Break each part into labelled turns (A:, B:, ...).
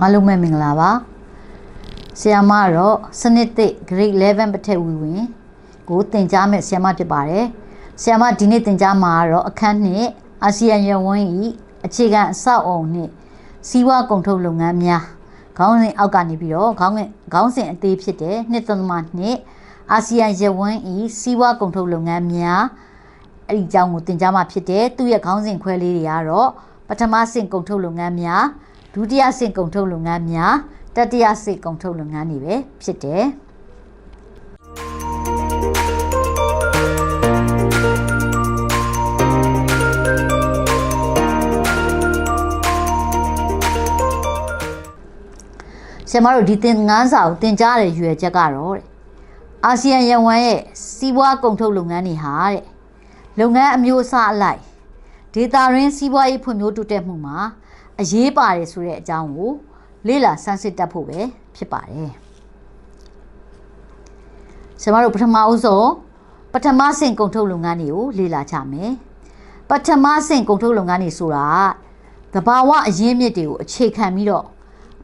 A: အားလုံးပဲမင်္ဂလာပါဆရာမတော့စနစ်သစ် grade 11ပထက်ဝီဝင်ကိုသင်ကြားမဲ့ဆရာမဖြစ်ပါတယ်ဆရာမဒီနေ့သင်ကြားမှာတော့အခန်းနှစ်အာဆီယံရဝန်းဤအခြေခံအဆောက်အုံနှင့်စီးပွားကုန်ထုတ်လုပ်ငန်းများခေါင်းစဉ်အောက်ကနေပြီးတော့ခေါင်းစဉ်ခေါင်းစဉ်အသေးဖြစ်တဲ့နှစ်သမနှစ်အာဆီယံရဝန်းဤစီးပွားကုန်ထုတ်လုပ်ငန်းများအဲ့ဒီအကြောင်းကိုသင်ကြားမှာဖြစ်တယ်သူ့ရဲ့ခေါင်းစဉ်ခွဲလေးတွေကတော့ပထမဆင့်ကုန်ထုတ်လုပ်ငန်းများ ဒုတိယဆင့်ကုန်ထုတ်လုပ်ငန်းများတတိယဆင့်ကုန်ထုတ်လုပ်ငန်းတွေပဲဖြစ်တယ်ဆရာမတို့ဒီသင်ငန်းစာကိုသင်ကြားရတဲ့ရွယ်ချက်ကတော့တဲ့အာဆီယံရဝမ်ရဲ့စီးပွားကုန်ထုတ်လုပ်ငန်းတွေဟာတဲ့လုပ်ငန်းအမျိုးအစားအလိုက်ဒေတာရင်းစီးပွားရေးဖွံ့ဖြိုးတိုးတက်မှုမှာ အရေးပါတယ်ဆိုတဲ့အကြောင်းကိုလေ့လာဆန်းစစ်တတ်ဖို့ပဲဖြစ်ပါတယ်ဆရာမတို့ပထမဦးဆုံးပထမဆင့်ကုန်ထုတ်လုပ်ငန်းတွေကိုလေ့လာကြမယ်ပထမဆင့်ကုန်ထုတ်လုပ်ငန်းတွေဆိုတာကတဘာဝအရင်းမြစ်တွေကိုအခြေခံပြီးတော့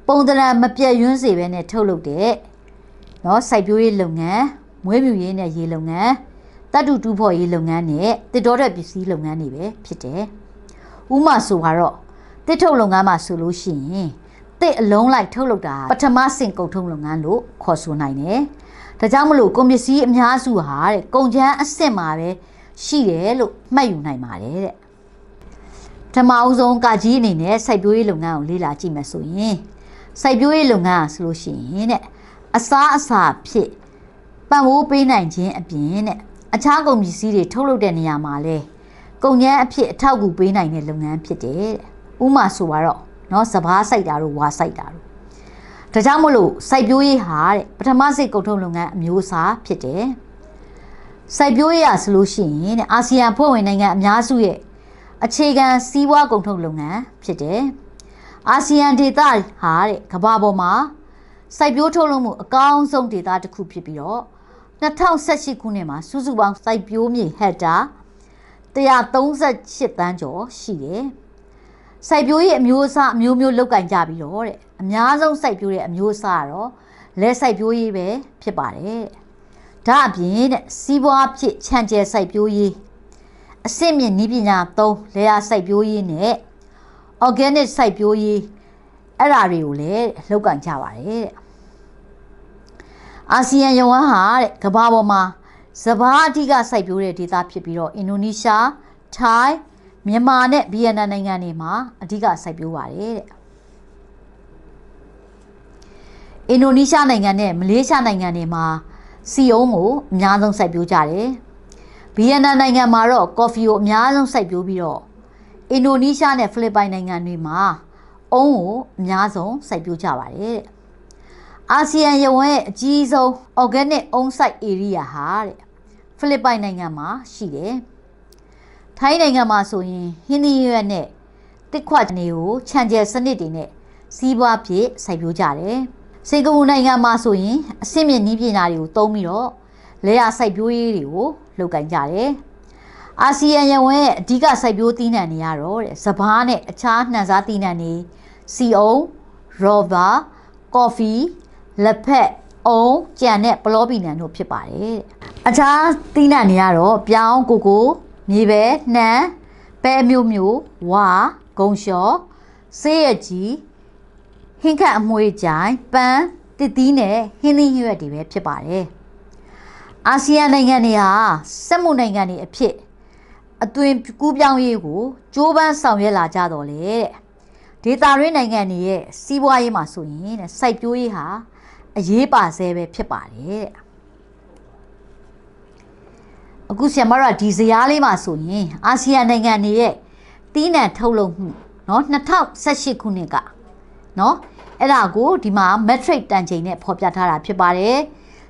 A: ပုံသဏ္ဍာန်မပြတ်ယွန်းစေဘဲနဲ့ထုတ်လုပ်တဲ့เนาะစိုက်ပျိုးရေးလုပ်ငန်းမွေးမြူရေးနဲ့ရေလုပ်ငန်းတတ်တူတူဖို့ရေးလုပ်ငန်းနဲ့တစ်တော်တဲ့ပစ္စည်းလုပ်ငန်းတွေပဲဖြစ်တယ်။ဥမာဆိုတော့ တစ်ထုတ်လုပ်ငန်းမှာဆိုလို့ရှိရင်တစ်အလုံးလိုက်ထုတ်လုပ်တာပထမဆင့်ကုန်ထုတ်လုပ်ငန်းလို့ခေါ်ဆိုနိုင်တယ်။ဒါကြောင့်မလို့ကုန်ပစ္စည်းအများစုဟာတဲ့ကုန်ချမ်းအဆင့်မှာပဲရှိတယ်လို့မှတ်ယူနိုင်ပါတယ်တဲ့။ပထမအဦးဆုံးကကြီးအနေနဲ့စိုက်ပျိုးရေးလုပ်ငန်းကိုလေ့လာကြည့်မယ်ဆိုရင်စိုက်ပျိုးရေးလုပ်ငန်းဆိုလို့ရှိရင်တဲ့အစားအစာဖြစ်ပံ့ပိုးပေးနိုင်ခြင်းအပြင်တဲ့အခြားကုန်ပစ္စည်းတွေထုတ်လုပ်တဲ့နေရာမှာလဲကုန်ကျန်းအဖြစ်အထောက်အကူပေးနိုင်တဲ့လုပ်ငန်းဖြစ်တယ်တဲ့ ဥမာဆိုတော့เนาะစပားစိုက်တာတို့ဝါစိုက်တာတို့ဒါကြောင့်မလို့စိုက်ပျိုးရေးဟာတဲ့ပထမစိတ်ကုန်ထုတ်လုပ်ငန်းအမျိုးအစားဖြစ်တယ်စိုက်ပျိုးရေးရဆိုလို့ရှိရင်တဲ့အာဆီယံဖွဲ့ဝင်နိုင်ငံအများစုရဲ့အခြေခံစီးပွားကုန်ထုတ်လုပ်ငန်းဖြစ်တယ် အာဆီယံဒေသဟာတဲ့ကမ္ဘာပေါ်မှာစိုက်ပျိုးထုတ်လုပ်မှုအကောင်းဆုံးဒေသတစ်ခုဖြစ်ပြီးတော့2018ခုနှစ်မှာစုစုပေါင်းစိုက်ပျိုးမြေဟက်တာ138တန်းကျော်ရှိတယ်။ စိုက်ပျိုးရေးအမျိုးအစားအမျိုးမျိုးလောက်ကင်ကြပြီးတော့တဲ့အများဆုံးစိုက်ပျိုးတဲ့အမျိုးအစားကတော့လက်စိုက်ပျိုးရေးပဲဖြစ်ပါတယ်။ဒါအပြင်တဲ့စီးပွားဖြစ်ခြံကျဲစိုက်ပျိုးရေးအစစ်မြင့်နည်းပညာသုံးလေယာစိုက်ပျိုးရေးနဲ့ organic စိုက်ပျိုးရေးအဲ့ဓာတွေကိုလည်းလောက်ကင်ကြပါတယ်တဲ့အာဆီယံယဝန်းဟာတဲ့ကမ္ဘာပေါ်မှာစဘာအဓိကစိုက်ပျိုးတဲ့ဒေသဖြစ်ပြီးတော့အင်ဒိုနီးရှားထိုင်း မြန်မာနဲ့ဗီယက်နမ်နိုင်ငံတွေမှာအဓိကစိုက်ပျိုးပါတယ်တဲ့အင်ဒိုနီးရှားနိုင်ငံနဲ့မလေးရှားနိုင်ငံတွေမှာစီအုံးကိုအများဆုံးစိုက်ပျိုးကြတယ်ဗီယက်နမ်နိုင်ငံမှာတော့ကော်ဖီကိုအများဆုံးစိုက်ပျိုးပြီးတော့အင်ဒိုနီးရှားနဲ့ဖိလစ်ပိုင်နိုင်ငံတွေမှာအုံးကိုအများဆုံးစိုက်ပျိုးကြပါတယ်တဲ့အာဆီယံရဝန်းရဲ့အကြီးဆုံး organic အုံးစိုက် area ဟာတဲ့ဖိလစ်ပိုင်နိုင်ငံမှာရှိတယ် ထိုင်းနိုင်ငံမှာဆိုရင်ဟင်းသီးရွက်နဲ့တစ်ခွက်နေကိုခြံကျဲစနစ်တွေနဲ့စီးပွားဖြစ်စိုက်ပျိုးကြတယ်စင်ကာပူနိုင်ငံမှာဆိုရင်အဆင့်မြင့်နည်းပညာတွေကိုသုံးပြီးတော့လေယာစိုက်ပျိုးရေးတွေကိုလုပ်ကိုင်ကြတယ်အာဆီယံရဝန်းရဲ့အဓိကစိုက်ပျိုးသီးနှံတွေကတော့တဲ့စပားနဲ့အခြားနှံစားသီးနှံတွေစီအုံရောဘာကော်ဖီလက်ဖက်အုံကြံနဲ့ပလောပီနံတို့ဖြစ်ပါတယ်အခြားသီးနှံတွေကတော့ပြောင်းကိုကို မြေပဲနှံပဲမျိုးမျိုးဝါဂုံလျှော်ဆေးရကြီးဟင်းခတ်အမွှေးကြိုင်ပန်းတစ်သီးနဲ့ဟင်းသီးရွက်တွေပဲဖြစ်ပါတယ်အာဆီယံနိုင်ငံတွေဟာစက်မှုနိုင်ငံတွေအဖြစ်အသွင်ကူးပြောင်းရေးကိုကြိုးပမ်းဆောင်ရွက်လာကြတော့လေတဲ့ဒေတာရင်းနိုင်ငံတွေရဲ့စီးပွားရေးမှာဆိုရင်တဲ့စိုက်ပျိုးရေးဟာအရေးပါဆဲပဲဖြစ်ပါတယ်တဲ့ အခုဆရာမတို့ကဒီဇယားလေးမှာဆိုရင်အာဆီယံနိုင်ငံတွေရဲ့တီးနှံထုတ်လုပ်မှုเนาะ2018ခုနှစ်ကเนาะအဲ့ဒါကိုဒီမှာ metric တန်ချိန်နဲ့ဖော်ပြထားတာဖြစ်ပါတယ်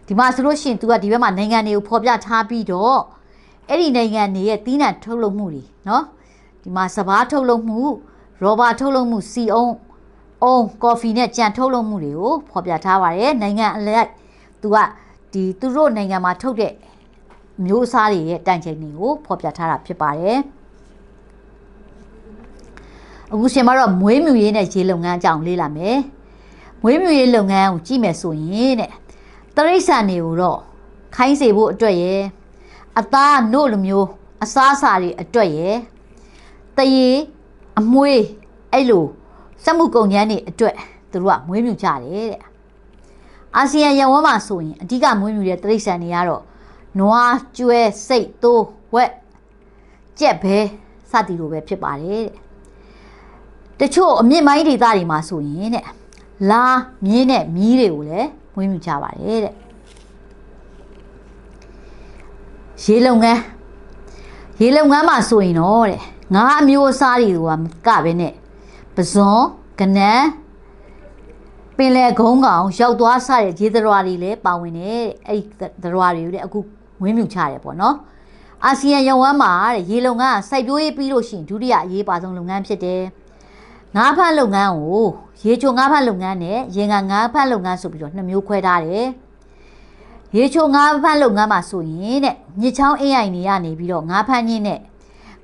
A: ဒီမှာဆိုလို့ရှိရင် तू ကဒီဘက်မှာနိုင်ငံတွေကိုဖော်ပြထားပြီးတော့အဲ့ဒီနိုင်ငံတွေရဲ့တီးနှံထုတ်လုပ်မှုတွေเนาะဒီမှာစပားထုတ်လုပ်မှုရောဘာထုတ်လုပ်မှုစီအုံးအုံးကော်ဖီနဲ့ကြံထုတ်လုပ်မှုတွေကိုဖော်ပြထားပါတယ်နိုင်ငံအလိုက်သူကဒီသူတို့နိုင်ငံမှာထုတ်တဲ့ မျိုးအစားတွေရဲ့တန်ချိန်တွေကိုဖော်ပြထားတာဖြစ်ပါတယ်အခုရှင်မတော့မွေးမြူရေးနဲ့ရေလုပ်ငန်းအကြောင်းလေ့လာမယ်မွေးမြူရေးလုပ်ငန်းကိုကြည့်မယ်ဆိုရင်တဲ့တရိษံတွေကိုတော့ခိုင်းစေဖို့အတွက်ရယ်အသားနို့လိုမျိုးအစားအစာတွေအတွက်ရယ်တရေအမွေးအဲ့လိုစက်မှုကုန်ကျန်းတွေအတွက်သူတို့ကမွေးမြူကြတယ်တဲ့အာဆီယံရဝန်းမှာဆိုရင်အဓိကမွေးမြူတဲ့တရိษံတွေကတော့ နွားကျွဲစိတ်သိုးဝက်ကြက်ဘဲစသည်လိုပဲဖြစ်ပါတယ်တဲ့တချို့အမြင့်မိုင်းဒေသတွေမှာဆိုရင်တဲ့လာမြင်းနဲ့မီးတွေကိုလည်းမွေးမြူကြပါတယ်တဲ့ရေလုံငန်းရေလုံငန်းမှာဆိုရင်တော့တဲ့ငါးအမျိုးအစားတွေကမကပဲနဲ့ပဇွန်ကနန်းပင်လေဂုံးကောင်ရောက်သွားစတဲ့ရေသရဝါတွေလည်းပါဝင်တယ်အဲ့ဒီသရဝါတွေကိုလည်းအခု ဝင်းမြူချရတယ်ပေါ့နော်အာဆီယံရုံဝမ်းမှာတဲ့ရေလုံငန်းကစိုက်ပျိုးရေးပြီးလို့ရှိရင်ဒုတိယအရေးပါဆုံးလုပ်ငန်းဖြစ်တယ်ငါးဖတ်လုပ်ငန်းကိုရေချိုငါးဖတ်လုပ်ငန်းနဲ့ရေငါငါးဖတ်လုပ်ငန်းဆိုပြီးတော့နှစ်မျိုးခွဲထားတယ်ရေချိုငါးဖတ်လုပ်ငန်းမှာဆိုရင်တဲ့မြစ်ချောင်းအင်းအိုင်တွေကနေပြီးတော့ငါးဖတ်ခြင်းနဲ့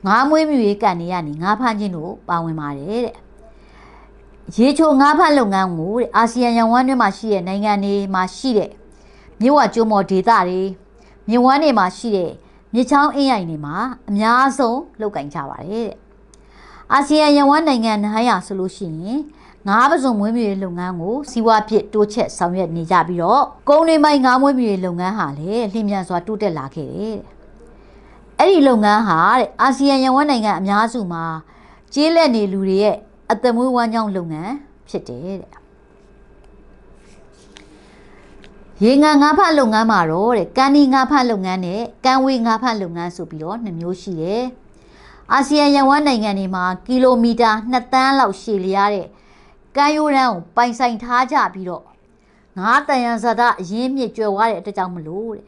A: ငါးမွေးမြူရေးကန်တွေကနေငါးဖတ်ခြင်းတို့ပါဝင်ပါတယ်တဲ့ရေချိုငါးဖတ်လုပ်ငန်းကိုတဲ့အာဆီယံရန်ဝမ်းတွင်းမှာရှိတဲ့နိုင်ငံတွေမှာရှိတဲ့မြို့ဝကျိုးမော်ဒေသတွေ မြစ်ဝမ်းတွေမှာရှိတဲ့မြစ်ချောင်းအင်းအိုင်တွေမှာအများဆုံးလုပ်ကင်ကြပါတယ်တဲ့အာဆီယံရန်ဝမ်းနိုင်ငံ900ဆိုလို့ရှိရင်ငါးပစုံမွေးမြူရေးလုပ်ငန်းကိုစီးပွားဖြစ်တိုးချက်ဆောင်ရွက်နေကြပြီးတော့ကုန်းတွင်းပိုင်းငါးမွေးမြူရေးလုပ်ငန်းဟာလည်းလျင်မြန်စွာတိုးတက်လာခဲ့တယ်တဲ့အဲ့ဒီလုပ်ငန်းဟာတဲ့အာဆီယံရန်ဝမ်းနိုင်ငံအများစုမှာကျေးလက်နေလူတွေရဲ့အသက်မွေးဝမ်းကြောင်းလုပ်ငန်းဖြစ်တယ်တဲ့ ရေငါငါးဖတ်လုပ်ငန်းမှာတော့တဲ့ကန်ဒီငါးဖတ်လုပ်ငန်းနဲ့ကန်ဝေးငါးဖတ်လုပ်ငန်းဆိုပြီးတော့နှစ်မျိုးရှိတယ်အာဆီယံရန်ဝမ်းနိုင်ငံတွေမှာကီလိုမီတာ2တန်းလောက်ရှည်လျားတဲ့ကမ်းရိုးတန်းကိုပိုင်ဆိုင်ထားကြပြီးတော့ငါးတန်ရန်ဇာတအရင်းမြစ်ကျွယ်ဝတဲ့အတွက်ကြောင့်မလို့တဲ့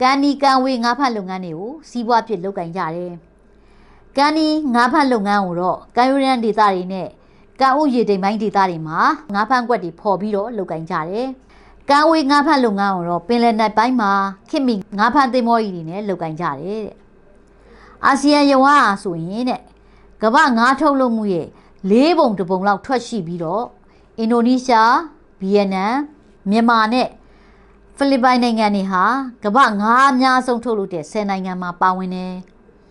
A: ကန်ဒီကန်ဝေးငါးဖတ်လုပ်ငန်းတွေကိုစီးပွားဖြစ်လုပ်ကင်ကြတယ်ကန်ဒီငါးဖတ်လုပ်ငန်းကိုတော့ကမ်းရိုးတန်းဒေသတွေနဲ့ကံဥရေတိမ်ပိုင်းဒေသတွေမှာငါးဖတ်ကွက်တွေဖော်ပြီးတော့လုပ်ကင်ကြတယ် ကံဝေးငါးဖတ်လုပ်ငန်းကိုတော့ပင်လယ်နက်ပိုင်းမှာခင်မီငါးဖတ်သိမ်းမောကြီးတွေနဲ့လုပ်ကင်ကြတယ်တဲ့အာဆီယံယဝါဆိုရင်တဲ့ကမ္ဘာငါးထုတ်လုပ်မှုရဲ့လေးပုံတစ်ပုံလောက်ထွက်ရှိပြီးတော့အင်ဒိုနီးရှားဗီယက်နမ်မြန်မာနဲ့ဖိလစ်ပိုင်နိုင်ငံတွေဟာကမ္ဘာငါးအများဆုံးထုတ်လုပ်တဲ့10နိုင်ငံမှာပါဝင်တယ်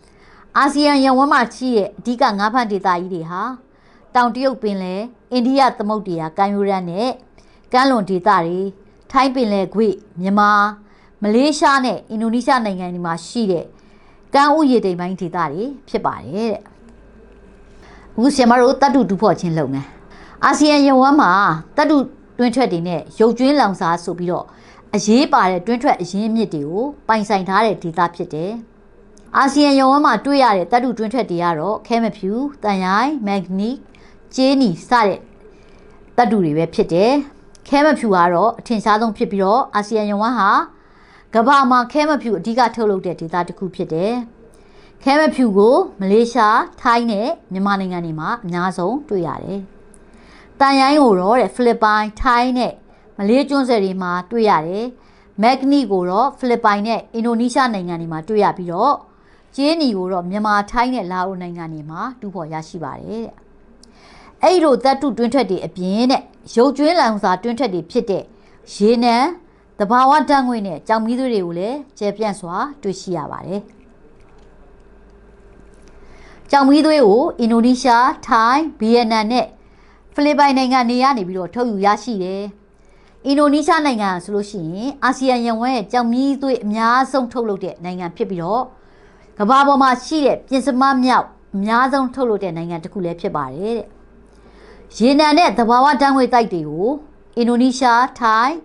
A: ။အာဆီယံရန်ဝန်းမှာရှိတဲ့အဓိကငါးဖက်ဒေသကြီးတွေဟာတောင်တရုတ်ပင်လယ်အိန္ဒိယသမုဒ္ဒရာကမ်းရိုးတန်းနဲ့ကမ်းလွန်ဒေသတွေ ထိုင်းပင်လယ်ကွေ့မြန်မာမလေးရှားနဲ့အင်ဒိုနီးရှားနိုင်ငံတွေမှာရှိတဲ့ကမ်းဥရေတိမ်ပိုင်းဒေသတွေဖြစ်ပါတယ်တဲ့အခုဆရာမတို့တတ်တူတူဖို့ချင်းလုပ်မယ်အာဆီယံရုံဝမ်းမှာတတ်တူတွင်းထွက်တွေနဲ့ရုပ်ကျွင်းလောင်စာဆိုပြီးတော့အရေးပါတဲ့တွင်းထွက်အရင်းအမြစ်တွေကိုပိုင်ဆိုင်ထားတဲ့ဒေသဖြစ်တယ်အာဆီယံရုံဝမ်းမှာတွေ့ရတဲ့တတ်တူတွင်းထွက်တွေကတော့ခဲမဖြူတန်ရိုင်းမက်ဂနီကျေးနီစတဲ့တတ်တူတွေပဲဖြစ်တယ် ခဲမဖြူကတော့အထင်ရှားဆုံးဖြစ်ပြီးတော့အာဆီယံရုံဝမ်းဟာကမ္ဘာမှာခဲမဖြူအဓိကထုတ်လုပ်တဲ့ဒေသတစ်ခုဖြစ်တယ်။ခဲမဖြူကိုမလေးရှား၊ထိုင်းနဲ့မြန်မာနိုင်ငံတွေမှာအများဆုံးတွေ့ရတယ်။တန်ရိုင်းကိုတော့တဲ့ဖိလစ်ပိုင်၊ထိုင်းနဲ့မလေးကျွန်းဆွယ်တွေမှာတွေ့ရတယ်။မက်ဂနီကိုတော့ဖိလစ်ပိုင်နဲ့အင်ဒိုနီးရှားနိုင်ငံတွေမှာတွေ့ရပြီးတော့ကျင်းနီကိုတော့မြန်မာ၊ထိုင်းနဲ့လာအိုနိုင်ငံတွေမှာတူဖို့ရရှိပါတယ်တဲ့။အဲ့ဒီလိုတပ်တုတွင်းထွက်တွေအပြင်တဲ့ ရုပ်ကျွင်းလောင်စာတွင်းထွက်တွေဖြစ်တဲ့ရေနံတဘာဝဓာတ်ငွေနဲ့ကြောင်မီးသွေးတွေကိုလည်းကျယ်ပြန့်စွာတွေ့ရှိရပါတယ်။ကြောင်မီးသွေးကိုအင်ဒိုနီးရှား၊ထိုင်း၊ဗီယက်နမ်နဲ့ဖိလစ်ပိုင်နိုင်ငံတွေကနေပြီးတော့ထုတ်ယူရရှိတယ်။အင်ဒိုနီးရှားနိုင်ငံဆိုလို့ရှိရင်အာဆီယံရန်ဝဲကြောင်မီးသွေးအများဆုံးထုတ်လုပ်တဲ့နိုင်ငံဖြစ်ပြီးတော့ကမ္ဘာပေါ်မှာရှိတဲ့ပြင်စမမြောက်အများဆုံးထုတ်လုပ်တဲ့နိုင်ငံတစ်ခုလည်းဖြစ်ပါတယ်တဲ့။ ရေနံနဲ့သဘာဝဓာတ်ငွေတိုက်တွေကိုအင်ဒိုနီးရှား၊ထိုင်း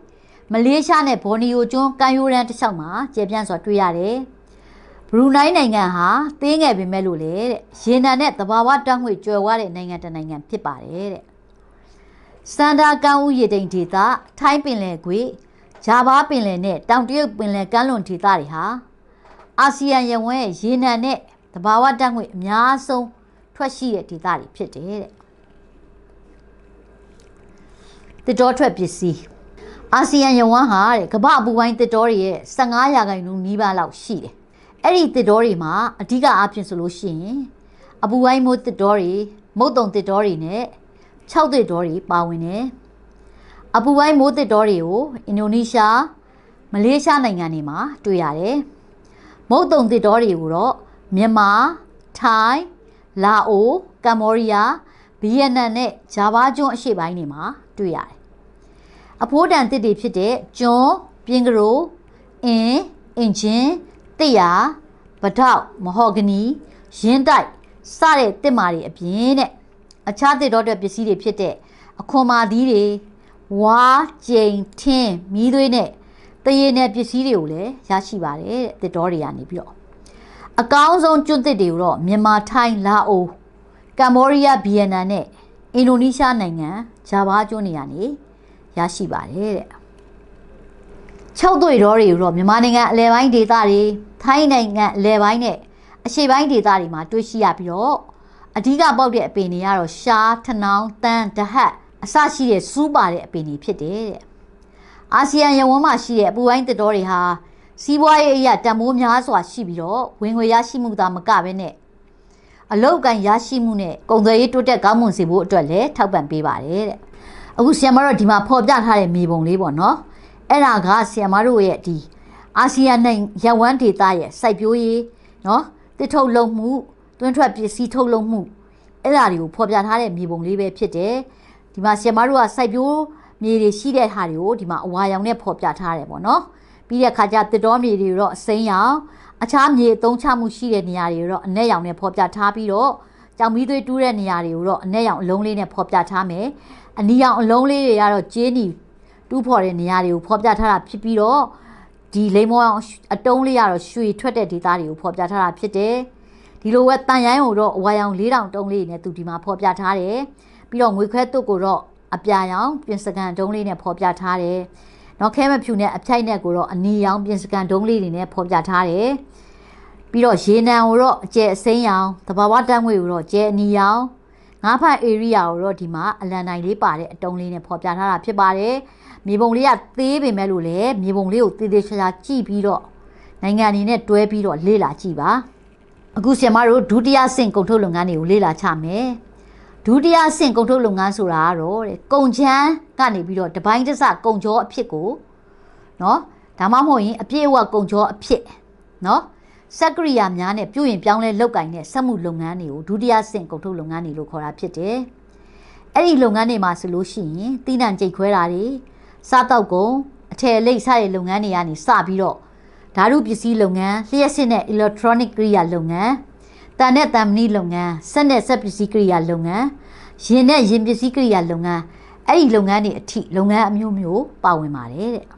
A: မလေးရှားနဲ့ဘော်နီယိုကျွန်းကန်ယိုရန်တစ်လျှောက်မှာကျေပြန့်စွာတွေ့ရတယ်။ဘရူနိုင်းနိုင်ငံဟာသေးငယ်ပေမဲ့လို့လေတဲ့ရေနံနဲ့သဘာဝဓာတ်ငွေကျွယ်ဝတဲ့နိုင်ငံတစ်နိုင်ငံဖြစ်ပါတယ်တဲ့။စန္ဒာကန်ဦးရေတိန်ဒေသထိုင်းပင်လယ်ကွေ့ဂျာဗားပင်လယ်နဲ့တောင်တရုတ်ပင်လယ်ကမ်းလွန်ဒေသတွေဟာအာဆီယံရဝဲရေနံနဲ့သဘာဝဓာတ်ငွေအများဆုံးထွက်ရှိတဲ့ဒေသတွေဖြစ်တယ်တဲ့။ တတော်ထွက်ပစ္စည်းအာဆီယံယဝမ်းဟာတဲ့ကမ္ဘာအပူပိုင်းတစ်တော်တွေရဲ့15ရာခိုင်နှုန်းနီးပါးလောက်ရှိတယ်။အဲ့ဒီတစ်တော်တွေမှာအဓိကအားဖြင့်ဆိုလို့ရှိရင်အပူပိုင်းမိုးတစ်တော်တွေမုတ်တုံတစ်တော်တွေနဲ့6တစ်တော်တွေပါဝင်တယ်အပူပိုင်းမိုးတစ်တောတွေကိုအင်ဒိုနီးရှားမလေးရှားနိုင်ငံတွေမှာတွေ့ရတယ်မုတ်တုံတစ်တောတွေကိုတော့မြန်မာထိုင်းလာအိုကမ္ဘောဒီးယားဗီယက်နမ်နဲ့ဂျာဗာကျွန်းအရှေ့ပိုင်းတွေမှာတွေ့ရတယ် အဖိုးတန်တစ်တွေဖြစ်တဲ့ကျွန်းပြင်းကရိုအင်းအင်ဂျင်တစ်ရဗဒေါက်မဟော်ဂနီရင်းတိုက်စတဲ့တစ်မာတွေအပြင်တဲ့အခြားတစ်တော့တဲ့ပစ္စည်းတွေဖြစ်တဲ့အခွန်မာသီးတွေဝါကျိန်ထင်းမီးသွေးနဲ့တရေနဲ့ပစ္စည်းတွေကိုလည်းရရှိပါတယ်တဲ့တစ်တော်တွေကနေပြီးတော့အကောင်းဆုံးကျွန်းတစ်တွေကိုတော့မြန်မာထိုင်းလာအိုကမ္ဘောဒီးယားဗီယက်နမ်နဲ့အင်ဒိုနီးရှားနိုင်ငံဂျာဗာကျွန်းတွေကနေ ရရှိပါတယ်တဲ့6သွေတော်တွေကိုတော့မြန်မာနိုင်ငံအလဲပိုင်းဒေသတွေထိုင်းနိုင်ငံအလဲပိုင်းနဲ့အရှေ့ပိုင်းဒေသတွေမှာတွေ့ရှိရပြီးတော့အဓိကပေါက်တဲ့အပင်တွေကတော့ရှားထနောင်းတန်းဒဟတ်အစရှိတဲ့စူးပါတဲ့အပင်တွေဖြစ်တယ်တဲ့အာဆီယံရဝန်းမှာရှိတဲ့အပူပိုင်းတစ်တော်တွေဟာစီးပွားရေးအရာတန်မိုးများစွာရှိပြီးတော့ဝင်ငွေရရှိမှုသာမကဘဲနဲ့အလောက်ကန်ရရှိမှုနဲ့ကုန်သွယ်ရေးတိုးတက်ကောင်းမွန်စေဖို့အတွက်လည်းထောက်ပံ့ပေးပါတယ်တဲ့ အခုဆီယမ်မတို့ဒီမှာဖော်ပြထားတဲ့မြေပုံလေးပေါ့နော်အဲ့ဒါကဆီယမ်မတို့ရဲ့ဒီအာဆီယံနိုင်ငံရဝန်းဒေသရဲ့စိုက်ပျိုးရေးနော်တစ်ထုတ်လုပ်မှုတွင်းထွက်ပစ္စည်းထုတ်လုပ်မှုအဲ့ဒါတွေကိုဖော်ပြထားတဲ့မြေပုံလေးပဲဖြစ်တယ်ဒီမှာဆီယမ်မတို့ကစိုက်ပျိုးမြေတွေရှိတဲ့ဟာတွေကိုဒီမှာအဝါရောင်နဲ့ဖော်ပြထားတယ်ပေါ့နော်ပြီးတဲ့အခါကျတစ်တော်မြေတွေတော့အစိမ်းရောင်အခြားမြေအသုံးချမှုရှိတဲ့နေရာတွေတော့အနက်ရောင်နဲ့ဖော်ပြထားပြီးတော့ကြောင်မီးသွေးတူးတဲ့နေရာတွေကိုတော့အနက်ရောင်အလုံးလေးနဲ့ဖော်ပြထားမယ် အနီရောင်အလုံးလေးတွေကတော့ကျင်းနီတူးဖော်တဲ့နေရာတွေကိုဖော်ပြထားတာဖြစ်ပြီးတော့ဒီလိမ္မောအောင်အတုံးလေးကတော့ရွှေထွက်တဲ့ဒေသတွေကိုဖော်ပြထားတာဖြစ်တယ်ဒီလိုပဲတန်ရိုင်းကိုတော့ဝါရောင်၄တောင်တုံးလေးနဲ့သူဒီမှာဖော်ပြထားတယ်ပြီးတော့ငွေခွဲတုတ်ကိုတော့အပြာရောင်ပြင်စကန်တုံးလေးနဲ့ဖော်ပြထားတယ်နော်ခဲမဖြူနဲ့အဖြိုက်နဲ့ကိုတော့အနီရောင်ပြင်စကန်တုံးလေးတွေနဲ့ဖော်ပြထားတယ်ပြီးတော့ရေနံကိုတော့အကျဲအစိမ်းရောင်တဘာဝတန်းငွေကိုတော့ကျဲအနီရောင် ငါးဖတ် area ကိုတော့ဒီမှာအလန်တိုင်းလေးပါတဲ့အတုံးလေးနဲ့ဖော်ပြထားတာဖြစ်ပါတယ်မြေပုံလေးကသေးပေမဲ့လို့လေမြေပုံလေးကိုသေးသေးချာချာကြည့်ပြီးတော့နိုင်ငံအနေနဲ့တွဲပြီးတော့လေ့လာကြည့်ပါအခုဆရာမတို့ဒုတိယဆင့်ကုန်ထုတ်လုပ်ငန်းတွေကိုလေ့လာချမယ်ဒုတိယဆင့်ကုန်ထုတ်လုပ်ငန်းဆိုတာကတော့တဲ့ကုန်ချမ်းကနေပြီးတော့တပိုင်းတစ်စကုန်ကြောအဖြစ်ကိုနော်ဒါမှမဟုတ်ရင်အပြည့်အဝကုန်ကြောအဖြစ်နော် စက်ကရိယာများနဲ့ပြုရင်ပြောင်းလဲလောက်ကင်တဲ့စက်မှုလုပ်ငန်းတွေကိုဒုတိယဆင့်ကုန်ထုတ်လုပ်ငန်းတွေလို့ခေါ်တာဖြစ်တယ်။အဲ့ဒီလုပ်ငန်းတွေမှာဆိုလို့ရှိရင်တီးနှံကြိတ်ခွဲတာတွေစားတောက်ကုန်အထည်အလိပ်စတဲ့လုပ်ငန်းတွေကနေစပြီးတော့ဓာတုပစ္စည်းလုပ်ငန်းလျှက်စစ်နဲ့ electronic ကိရိယာလုပ်ငန်းတန်နဲ့တန်မဏိလုပ်ငန်းစက်နဲ့စက်ပစ္စည်းကိရိယာလုပ်ငန်းရင်နဲ့ရင်ပစ္စည်းကိရိယာလုပ်ငန်းအဲ့ဒီလုပ်ငန်းတွေအထိလုပ်ငန်းအမျိုးမျိုးပါဝင်ပါတယ်တဲ့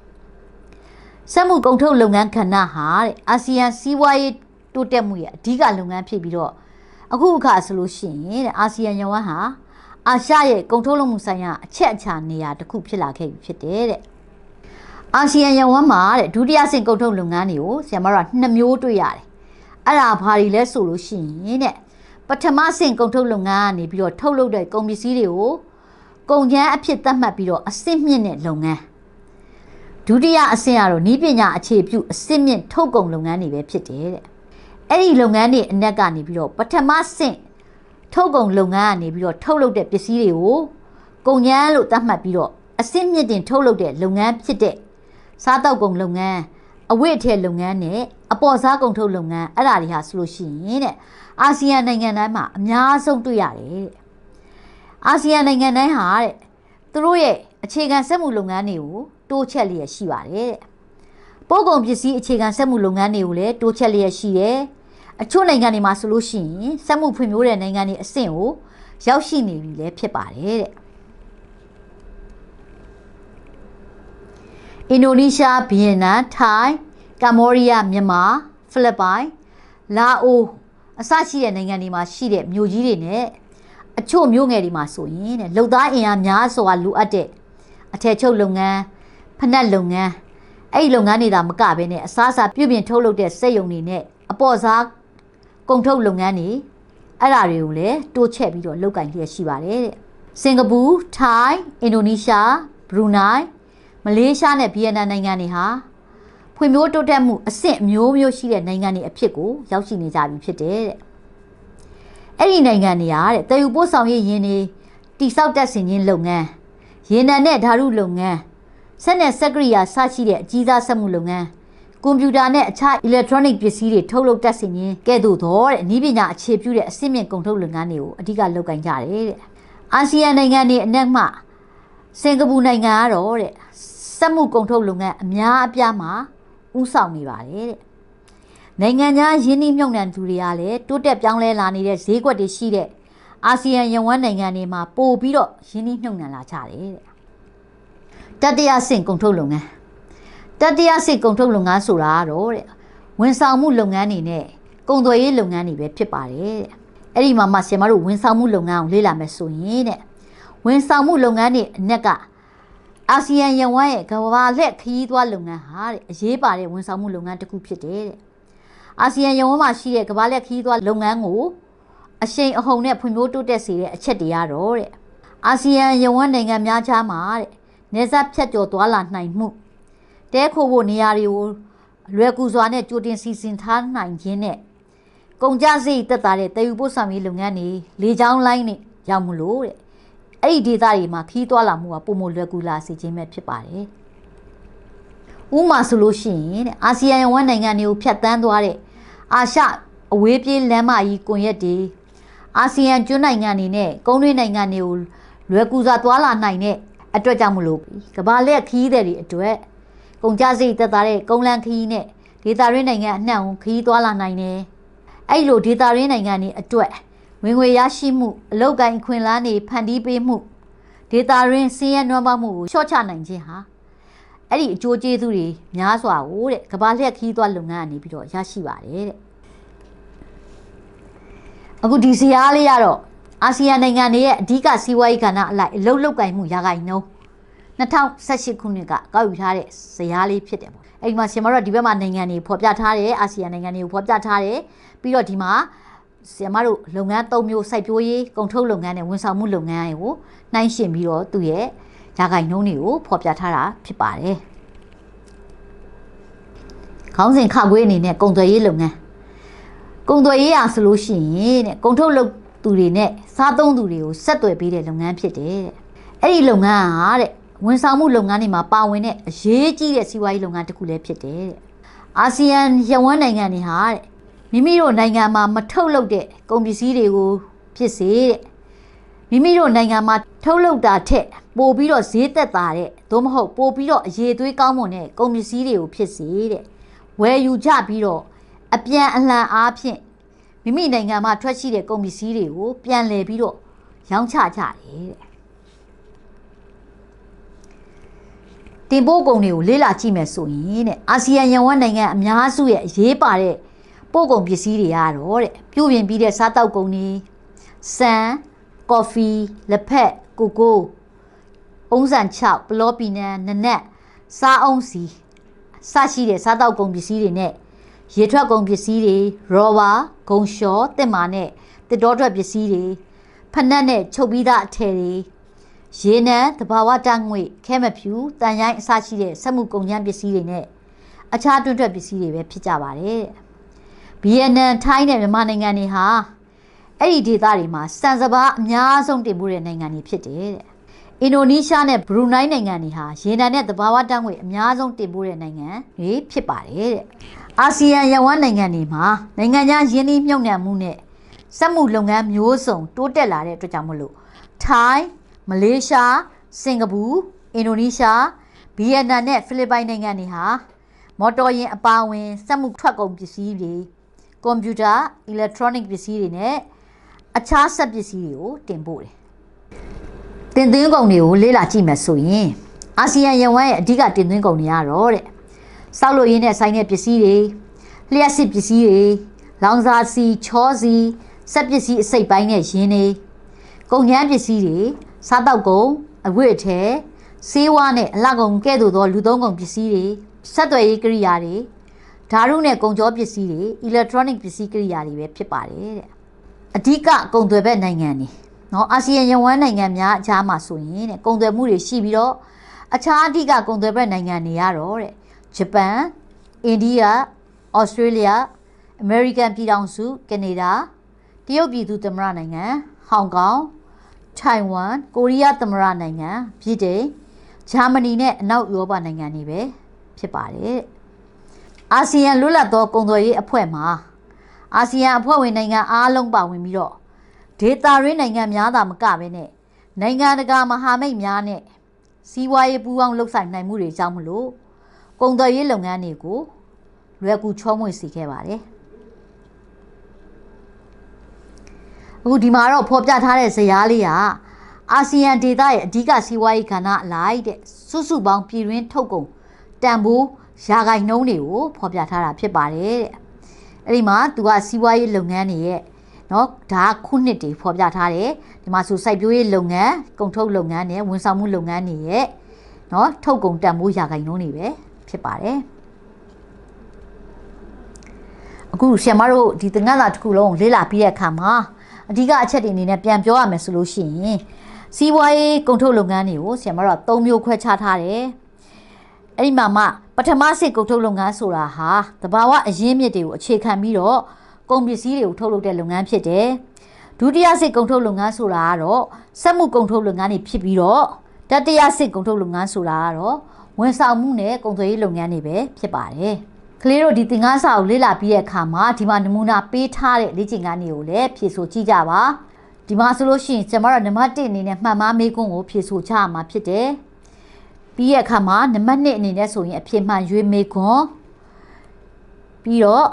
A: စက်မှုကုန်ထုတ်လုပ်ငန်းခန္ဓာဟာတဲ့အာဆီယံစီးပွားရေးတိုးတက်မှုရဲ့အဓိကလုပ်ငန်းဖြစ်ပြီးတော့အခုအခါဆိုလို့ရှိရင်တဲ့အာဆီယံရဝန်းဟာအာရှရဲ့ကုန်ထုတ်လုပ်မှုဆိုင်ရာအချက်အချာနေရာတစ်ခုဖြစ်လာခဲ့ပြီဖြစ်တယ်တဲ့အာဆီယံရဝန်းမှာတဲ့ဒုတိယဆင့်ကုန်ထုတ်လုပ်ငန်းတွေကိုဆရာမတို့ကနှစ်မျိုးတွေ့ရတယ်အဲ့ဒါဘာတွေလဲဆိုလို့ရှိရင်တဲ့ပထမဆင့်ကုန်ထုတ်လုပ်ငန်းကနေပြီးတော့ထုတ်လုပ်တဲ့ကုန်ပစ္စည်းတွေကိုကုန်ကျန်းအဖြစ်သတ်မှတ်ပြီးတော့အစစ်မြင့်တဲ့လုပ်ငန်း ဒုတိယအဆင့်ကတော့ဤပညာအခြေပြုအစစ်မြင့်ထုတ်ကုန်လုပ်ငန်းတွေပဲဖြစ်တယ်တဲ့အဲ့ဒီလုပ်ငန်းတွေအနက်ကနေပြီးတော့ပထမဆင့်ထုတ်ကုန်လုပ်ငန်းကနေပြီးတော့ထုတ်လုပ်တဲ့ပစ္စည်းတွေကိုကုန်ကျန်းလို့သတ်မှတ်ပြီးတော့အစစ်မြင့်တင်ထုတ်လုပ်တဲ့လုပ်ငန်းဖြစ်တဲ့စားတောက်ကုန်လုပ်ငန်းအဝတ်အထည်လုပ်ငန်းနဲ့အပေါ်စားကုန်ထုတ်လုပ်ငန်းအဲ့ဒါတွေဟာဆိုလို့ရှိရင်တဲ့အာဆီယံနိုင်ငံတိုင်းမှာအများဆုံးတွေ့ရတယ်တဲ့အာဆီယံနိုင်ငံတိုင်းဟာတဲ့သူတို့ရဲ့အခြေခံစက်မှုလုပ်ငန်းတွေကို တိုးချက်လျက်ရှိပါတယ်တဲ့ပို့ကုန်ပစ္စည်းအခြေခံစက်မှုလုပ်ငန်းတွေကိုလည်းတိုးချက်လျက်ရှိတယ်အချို့နိုင်ငံတွေမှာဆိုလို့ရှိရင်စက်မှုဖွံ့ဖြိုးတဲ့နိုင်ငံတွေအဆင့်ကိုရောက်ရှိနေပြီလည်းဖြစ်ပါတယ်တဲ့အင်ဒိုနီးရှားဗီယက်နမ်ထိုင်းကမ္ဘောဒီးယားမြန်မာဖိလစ်ပိုင်လာအိုအစရှိတဲ့နိုင်ငံတွေမှာရှိတဲ့မြို့ကြီးတွေနဲ့အချို့မြို့ငယ်တွေမှာဆိုရင်တဲ့လုံသားအင်အားများစွာလိုအပ်တဲ့အထည်ချုပ်လုပ်ငန်း ဖနက်လုပ်ငန်းအဲ့ဒီလုပ်ငန်းတွေဒါမကဘဲနဲ့အစားအစာပြုပြင်ထုတ်လုပ်တဲ့စက်ရုံတွေနဲ့အပေါ်စားကုန်ထုတ်လုပ်ငန်းတွေအဲ့ဒါတွေကိုလည်းတိုးချက်ပြီးတော့လုပ်ကင်လျက်ရှိပါတယ်တဲ့စင်ကာပူထိုင်းအင်ဒိုနီးရှားဘရူနိုင်းမလေးရှားနဲ့ဗီယက်နမ်နိုင်ငံတွေဟာဖွံ့ဖြိုးတိုးတက်မှုအဆင့်အမျိုးမျိုးရှိတဲ့နိုင်ငံတွေအဖြစ်ကိုရောက်ရှိနေကြပြီဖြစ်တယ်တဲ့အဲ့ဒီနိုင်ငံတွေကတဲ့တည်ယူပို့ဆောင်ရေးယင်းတွေတိစောက်တက်ဆင်ခြင်းလုပ်ငန်းရေနံနဲ့ဓာတုလုပ်ငန်း ဆက်နဲ့စက်ကရိယာစရှိတဲ့အကြီးစားစက်မှုလုပ်ငန်းကွန်ပျူတာနဲ့အခြား electronic ပစ္စည်းတွေထုတ်လုပ်တတ်စေခြင်းကဲ့သို့သောတဲ့ဤပညာအခြေပြုတဲ့အစစ်မြင့်ကုန်ထုတ်လုပ်ငန်းတွေကိုအဓိကလုပ်ကိုင်ကြတယ်တဲ့အာဆီယံနိုင်ငံတွေအနက်မှစင်ကာပူနိုင်ငံကတော့တဲ့စက်မှုကုန်ထုတ်လုပ်ငန်းအများအပြားမှာဥဆောင်နေပါတယ်တဲ့နိုင်ငံခြားယင်းနှိမ့်မြုပ်နှံသူတွေကလည်းတိုးတက်ပြောင်းလဲလာနေတဲ့ဈေးကွက်တွေရှိတဲ့အာဆီယံရဝန်းနိုင်ငံတွေမှာပို့ပြီးတော့ယင်းနှိမ့်မြုပ်နှံလာကြတယ်တဲ့ တတိယဆင့်ကုန်ထုတ်လုပ်ငန်းတတိယဆင့်ကုန်ထုတ်လုပ်ငန်းဆိုတာကတော့တဲ့ဝန်ဆောင်မှုလုပ်ငန်းတွေနဲ့ကုန်သွယ်ရေးလုပ်ငန်းတွေပဲဖြစ်ပါတယ်တဲ့အဲ့ဒီမှာမှဆင်မတို့ဝန်ဆောင်မှုလုပ်ငန်းကိုလေ့လာမယ်ဆိုရင်တဲ့ဝန်ဆောင်မှုလုပ်ငန်းတွေအနက်ကအာဆီယံရဝန်းရဲ့ကမ္ဘာလက်ခရီးသွားလုပ်ငန်းဟာတဲ့အရေးပါတဲ့ဝန်ဆောင်မှုလုပ်ငန်းတစ်ခုဖြစ်တယ်တဲ့အာဆီယံရဝန်းမှာရှိတဲ့ကမ္ဘာလက်ခရီးသွားလုပ်ငန်းကိုအရှိန်အဟုန်နဲ့ဖွံ့ဖြိုးတိုးတက်စေတဲ့အချက်တွေရတော့တဲ့အာဆီယံရဝန်းနိုင်ငံများခြားမှာတဲ့ နေဆက်ဖြတ်ကျော်သွားလာနိုင်မှုတဲခိုဖို့နေရာတွေကိုလွယ်ကူစွာနဲ့ကြိုတင်စီစဉ်ထားနိုင်ခြင်းနဲ့ကုန်ကြစရိတ်တက်တာတဲ့တည်ယူပို့ဆောင်ရေးလုပ်ငန်းတွေလေကြောင်းလိုင်းတွေရောက်မှုလို့တဲ့အဲ့ဒီဒေသတွေမှာခီးသွားလာမှုကပုံမလွယ်ကူလာစေခြင်းပဲဖြစ်ပါတယ်။ဥမာဆိုလို့ရှိရင်တဲ့အာဆီယံဝန်နိုင်ငံတွေကိုဖျက်ဆီးသွားတဲ့အာရှအဝေးပြေးလမ်းမကြီးကွန်ရက်တွေအာဆီယံကျွန်းနိုင်ငံတွေနဲ့ကုန်းတွင်းနိုင်ငံတွေကိုလွယ်ကူစွာသွားလာနိုင်တဲ့ အတွက်ကြောင့်မလို့ကမ္ဘာလက်ခီးတဲ့တွေအတွက်ကုန်ကြစရိတ်သက်သာတဲ့ကုန်းလန်းခီးနဲ့ဒေသရင်းနိုင်ငံအနှံ့ခီးသွားလာနိုင်တယ်။အဲ့လိုဒေသရင်းနိုင်ငံတွေအတွက်ဝင်ငွေရရှိမှုအလောက်ကိုင်းခွင်လန်းနေဖန်တီးပေးမှုဒေတာရင်းစင်းရဲနွမ်းပါမှုကိုလျှော့ချနိုင်ခြင်းဟာအဲ့ဒီအကျိုးကျေးဇူးတွေများစွာကိုတဲ့ကဘာလျက်ခီးသွားလုပ်ငန်းကနေပြီးတော့ရရှိပါတယ်တဲ့အခုဒီဇာတ်လေးကတော့ အာဆီယံနိုင်ငံတွေရဲ့အဓိကစီးပွားရေးကဏ္ဍအလိုက်အလုတ်လုတ်ကင်မှုရာဂိုင်နှုန်း2018ခုနှစ်ကကောက်ယူထားတဲ့ဇာတ်လေးဖြစ်တယ်ပေါ့အဲ့ဒီမှာရှင်မတို့ဒီဘက်မှာနိုင်ငံတွေဖော်ပြထားတယ်အာဆီယံနိုင်ငံတွေကိုဖော်ပြထားတယ်ပြီးတော့ဒီမှာဆရာမတို့လုပ်ငန်း၃မျိုးစိုက်ပျိုးရေးကုန်ထုတ်လုပ်ငန်းနဲ့ဝန်ဆောင်မှုလုပ်ငန်းတွေကိုနှိုင်းယှဉ်ပြီးတော့သူ့ရဲ့ရာဂိုင်နှုန်းတွေကိုဖော်ပြထားတာဖြစ်ပါတယ်။ခေါင်းစဉ်ခခွေးအနေနဲ့ကုန်သွယ်ရေးလုပ်ငန်းကုန်သွယ်ရေးအားဆိုလို့ရှိရင်တဲ့ကုန်ထုတ်လုပ် သူတွေနဲ့စားသုံးသူတွေကိုဆက်သွယ်ပေးတဲ့လုပ်ငန်းဖြစ်တယ်တဲ့။အဲ့ဒီလုပ်ငန်းဟာတဲ့ဝန်ဆောင်မှုလုပ်ငန်းတွေမှာပါဝင်တဲ့အရေးကြီးတဲ့စီးပွားရေးလုပ်ငန်းတစ်ခုလည်းဖြစ်တယ်တဲ့။အာဆီယံရဝန်းနိုင်ငံတွေဟာတဲ့မိမိတို့နိုင်ငံမှာမထုတ်လုပ်တဲ့ကုန်ပစ္စည်းတွေကိုဖြစ်စေတဲ့မိမိတို့နိုင်ငံမှာထုတ်လုပ်တာထက်ပိုပြီးတော့ဈေးသက်သာတဲ့သို့မဟုတ်ပိုပြီးတော့အရေးသွေးကောင်းမွန်တဲ့ကုန်ပစ္စည်းတွေကိုဖြစ်စေတဲ့ဝယ်ယူကြပြီးတော့အပြန်အလှန်အားဖြင့် မိမိနိုင်ငံမှာထွက်ရှိတဲ့ကုန်ပစ္စည်းတွေကိုပြန်လည်ပြီးတော့ရောင်းချကြတယ်တဲ့တင်ပို့ကုန်တွေကိုလေ့လာကြည့်မယ်ဆိုရင်တဲ့အာဆီယံရန်ဝတ်နိုင်ငံအများစုရဲ့အရေးပါတဲ့ပို့ကုန်ပစ္စည်းတွေရတော့တဲ့ပြုပြင်ပြီးတဲ့စားတောက်ကုန်တွေစံကော်ဖီလက်ဖက်ကိုကိုအုံးစံ6ပလောပီနန်နနက်စားအောင်စီစရှိတဲ့စားတောက်ကုန်ပစ္စည်းတွေနဲ့ ရေထွက်ကုန်ပစ္စည်းတွေရောဘာဂုံလျှော်တစ်မာနဲ့တစ်တော်ထွက်ပစ္စည်းတွေဖနက်နဲ့ချုပ်ပြီးသားအထည်တွေရေနံတဘာဝတငွေခဲမဖြူတန်ရိုင်းအစရှိတဲ့စက်မှုကုန်ကျန်းပစ္စည်းတွေနဲ့အခြားတွန်းထွက်ပစ္စည်းတွေပဲဖြစ်ကြပါတယ်တဲ့ဗီယက်နမ်ထိုင်းနဲ့မြန်မာနိုင်ငံတွေဟာအဲ့ဒီဒေသတွေမှာစံစပါးအများဆုံးတင်ပို့တဲ့နိုင်ငံတွေဖြစ်တယ်တဲ့အင်ဒိုနီးရှားနဲ့ဘရူနိုင်းနိုင်ငံတွေဟာရေနံနဲ့သဘာဝတန်းငွေအများဆုံးတင်ပို့တဲ့နိုင်ငံတွေဖြစ်ပါတယ်တဲ့ အာဆီယံရဝန်းနိုင်ငံတွေမှာနိုင်ငံခြားယင်းနှီးမြှုပ်နှံမှုနဲ့စက်မှုလုပ်ငန်းမျိုးစုံတိုးတက်လာတဲ့အတွက်ကြောင့်မလို့ထိုင်းမလေးရှားစင်ကာပူအင်ဒိုနီးရှားဗီယက်နမ်နဲ့ဖိလစ်ပိုင်နိုင်ငံတွေဟာမော်တော်ယာဉ်အပါအဝင်စက်မှုထွက်ကုန်ပစ္စည်းတွေကွန်ပျူတာ electronic ပစ္စည်းတွေနဲ့အခြားဆက်ပစ္စည်းတွေကိုတင်ပို့တယ်။တင်သွင်းကုန်တွေကိုလေ့လာကြည့်မယ်ဆိုရင်အာဆီယံရဝန်းရဲ့အဓိကတင်သွင်းကုန်တွေကတော့တဲ့ စောက်လို့ရင်းနဲ့ဆိုင်တဲ့ပစ္စည်းတွေလျှက်စစ်ပစ္စည်းတွေလောင်စာစီချောစီစက်ပစ္စည်းအစိတ်ပိုင်းနဲ့ရင်းနေကုန်ကျန်းပစ္စည်းတွေစားတောက်ကုန်အဝတ်အထည်ဆေးဝါးနဲ့အလှကုန်ကဲ့သို့သောလူသုံးကုန်ပစ္စည်းတွေဆက်သွယ်ရေးကိရိယာတွေဓာတ်ရုနဲ့ကုန်ကြောပစ္စည်းတွေ electronic ပစ္စည်းကိရိယာတွေပဲဖြစ်ပါတယ်တဲ့အဓိကကုန်သွယ်ဘက်နိုင်ငံတွေနော်အာဆီယံရဝန်းနိုင်ငံများအကြားမှာဆိုရင်တဲ့ကုန်သွယ်မှုတွေရှိပြီးတော့အခြားအဓိကကုန်သွယ်ဘက်နိုင်ငံတွေကတော့တဲ့ ဂျပန်အိန္ဒိယဩစတြေးလျအမေရိကန်ပြည်ထောင်စုကနေဒါတရုတ်ပြည်သူသမ္မတနိုင်ငံဟောင်ကောင်ထိုင်ဝမ်ကိုရီးယားသမ္မတနိုင်ငံဗြိတိန်ဂျာမနီနဲ့အနောက်ဥရောပနိုင်ငံတွေပဲဖြစ်ပါတယ်အာဆီယံလွတ်လပ်သောကုန်သွယ်ရေးအဖွဲ့မှာအာဆီယံအဖွဲ့ဝင်နိုင်ငံအားလုံးပါဝင်ပြီးတော့ဒေတာရင်းနိုင်ငံများသာမကဘဲနဲ့နိုင်ငံတကာမဟာမိတ်များနဲ့စီးပွားရေးပူးပေါင်းလှုပ်ဆောင်နိုင်မှုတွေကြောင့်မလို့ ကုန်သွယ်ရေးလုပ်ငန်းတွေကိုလွယ်ကူချောမွေ့စေခဲ့ပါတယ်။အခုဒီမှာတော့ဖော်ပြထားတဲ့ဇယားလေးကအာဆီယံဒေသရဲ့အဓိကစီးပွားရေးကဏ္ဍအလိုက်တဲ့စုစုပေါင်းပြည်တွင်းထုတ်ကုန်တန်ဖိုးရာဂိုင်နှုန်းတွေကိုဖော်ပြထားတာဖြစ်ပါတယ်တဲ့။အဲ့ဒီမှာသူကစီးပွားရေးလုပ်ငန်းတွေရဲ့နော်ဒါခုနှစ်တွေဖော်ပြထားတယ်ဒီမှာဆိုစိုက်ပျိုးရေးလုပ်ငန်းကုန်ထုတ်လုပ်ငန်းနဲ့ဝန်ဆောင်မှုလုပ်ငန်းတွေရဲ့နော်ထုတ်ကုန်တန်ဖိုးရာဂိုင်နှုန်းတွေပဲ။ ဖြစ်ပါတယ်အခုဆရာမတို့ဒီသင်္ကန်းစာတစ်ခုလုံးလေ့လာပြီးတဲ့အခါမှာအဓိကအချက်တွေအနေနဲ့ပြန်ပြောရမယ်ဆိုလို့ရှိရင်စီးပွားရေးကုန်ထုတ်လုပ်ငန်းတွေကိုဆရာမတို့က၃မျိုးခွဲခြားထားတယ်အဲ့ဒီမှာမှပထမဆင့်ကုန်ထုတ်လုပ်ငန်းဆိုတာဟာတဘာဝအရင်းမြစ်တွေကိုအခြေခံပြီးတော့ကုန်ပစ္စည်းတွေကိုထုတ်လုပ်တဲ့လုပ်ငန်းဖြစ်တယ်ဒုတိယဆင့်ကုန်ထုတ်လုပ်ငန်းဆိုတာကတော့စက်မှုကုန်ထုတ်လုပ်ငန်းတွေဖြစ်ပြီးတော့တတိယဆင့်ကုန်ထုတ်လုပ်ငန်းဆိုတာကတော့ ဝန်ဆောင်မှုနဲ့ကုန်သွယ်ရေးလုပ်ငန်းတွေပဲဖြစ်ပါတယ်ကလေးတို့ဒီသင်ခန်းစာကိုလေ့လာပြီးတဲ့အခါမှာဒီမှာနမူနာပေးထားတဲ့လေ့ကျင့်ခန်းတွေကိုလည်းဖြည့်ဆို့ကြည့်ကြပါဒီမှာဆိုလို့ရှိရင်ကျွန်မတို့နံပါတ်1အနေနဲ့မှတ်မှန်းမေးခွန်းကိုဖြည့်ဆို့ချရမှာဖြစ်တယ်ပြီးရဲ့အခါမှာနံပါတ်2အနေနဲ့ဆိုရင်အဖြစ်မှန်ရွေးမေးခွန်းပြီးတော့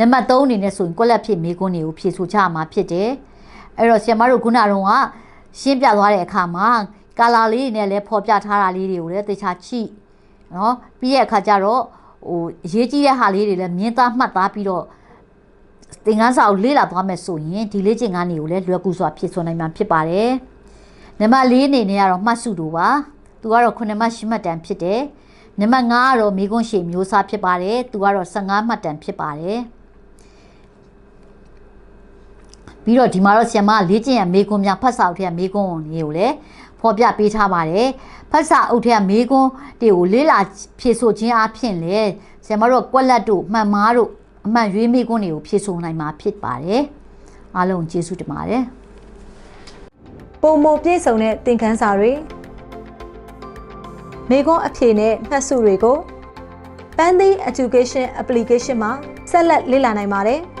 A: နံပါတ်3အနေနဲ့ဆိုရင်ကွက်လက်ဖြစ်မေးခွန်းတွေကိုဖြည့်ဆို့ချရမှာဖြစ်တယ်အဲ့တော့ဆရာမတို့ခုနကတော့ကရှင်းပြသွားတဲ့အခါမှာကာလာလေးတွေနဲ့လည်းဖော်ပြထားတာလေးတွေကိုလည်းတေချာချိ နော်ပြီးရဲ့အခါကျတော့ဟိုအရေးကြီးတဲ့ဟာလေးတွေလည်းမြင်သားမှတ်သားပြီးတော့သင်ခန်းစာကိုလေ့လာသွားမယ်ဆိုရင်ဒီလေ့ကျင့်ခန်းတွေကိုလည်းလွယ်ကူစွာဖြည့်စွမ်းနိုင်မှာဖြစ်ပါတယ်နံပါတ်၄အနေနဲ့ကတော့မှတ်စုတူပါသူကတော့9မှတ်10မှတ်တန်ဖြစ်တယ်နံပါတ်5ကတော့မိကွန်းရှည်မျိုးစားဖြစ်ပါတယ်သူကတော့15မှတ်တန်ဖြစ်ပါတယ်ပြီးတော့ဒီမှာတော့ဆရာမလေ့ကျင့်ရမေကွန်းများဖတ်စာအုပ်ထဲကမေကွန်းတွေကိုလည်း ဖော်ပြပေးထားပါတယ်ဖတ်စာအုပ်ထဲကမေကွန်းတွေကိုလေ့လာဖြည့်ဆို့ခြင်းအပြင်လေဆရာမတို့ကွက်လက်တို့မှန်မားတို့အမှန်ရွေးမေကွန်းတွေကိုဖြည့်ဆို့နိုင်မှာဖြစ်ပါတယ်အားလုံးကျေးဇူးတင်ပါတယ်
B: ပုံမပြည့်စုံတဲ့သင်ခန်းစာတွေမိခွန်းအဖြေနဲ့မှတ်စုတွေကို Pandy Education Application မှာဆက်လက်လေ့လာနိုင်ပါတယ်။